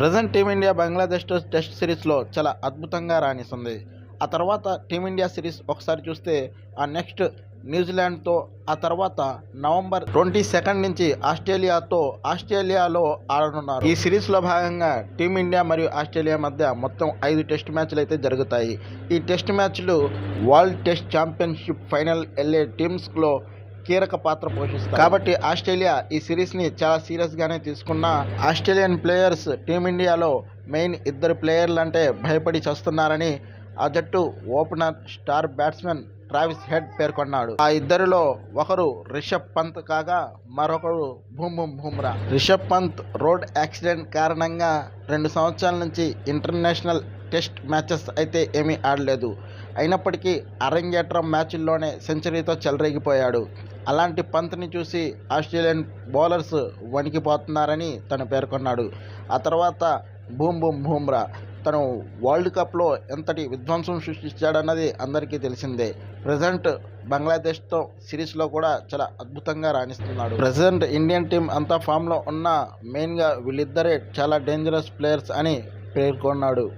Present team India Bangladesh test సిరీస్లో చాలా అద్భుతంగా రాణిస్తుంది. ఆ తర్వాత టీమిండియా సిరీస్ ఒకసారి చూస్తే ఆ నెక్స్ట్ న్యూజిలాండ్తో ఆ తర్వాత నవంబర్ ట్వంటీ సెకండ్ నుంచి ఆస్ట్రేలియాతో ఆస్ట్రేలియాలో ఆడనున్నారు. ఈ సిరీస్లో భాగంగా టీమిండియా మరియు ఆస్ట్రేలియా మధ్య మొత్తం ఐదు టెస్ట్ మ్యాచ్లు అయితే జరుగుతాయి. ఈ టెస్ట్ మ్యాచ్లు వరల్డ్ టెస్ట్ ఛాంపియన్షిప్ ఫైనల్ వెళ్ళే టీమ్స్లో కీలక పాత్ర పోషిస్తారు. కాబట్టి ఆస్ట్రేలియా ఈ సిరీస్ని చాలా సీరియస్గానే తీసుకున్న ఆస్ట్రేలియన్ ప్లేయర్స్ టీమిండియాలో మెయిన్ ఇద్దరు ప్లేయర్లు అంటే భయపడి చేస్తున్నారని ఆ జట్టు opener star batsmen Travis Head పేర్కొన్నాడు. ఆ ఇద్దరిలో ఒకరు రిషబ్ పంత్ కాగా మరొకరు boom boom Bumrah. Rishabh Pant road accident కారణంగా రెండు సంవత్సరాల నుంచి ఇంటర్నేషనల్ టెస్ట్ మ్యాచెస్ అయితే ఏమీ ఆడలేదు. అయినప్పటికీ అరంగేట్రం మ్యాచ్ల్లోనే సెంచరీతో చెలరేగిపోయాడు. అలాంటి పంత్ని చూసి ఆస్ట్రేలియన్ బౌలర్స్ వణికిపోతున్నారని తను పేర్కొన్నాడు. ఆ తర్వాత బూమ్ బూమ్ బూమ్రా తను వరల్డ్ కప్లో ఎంతటి విధ్వంసం సృష్టించాడన్నది అందరికీ తెలిసిందే. ప్రజెంట్ బంగ్లాదేశ్తో సిరీస్లో కూడా చాలా అద్భుతంగా రాణిస్తున్నాడు. ప్రజెంట్ ఇండియన్ టీం అంతా ఫామ్లో ఉన్న మెయిన్గా వీళ్ళిద్దరే చాలా డేంజరస్ ప్లేయర్స్ అని పేర్కొన్నాడు.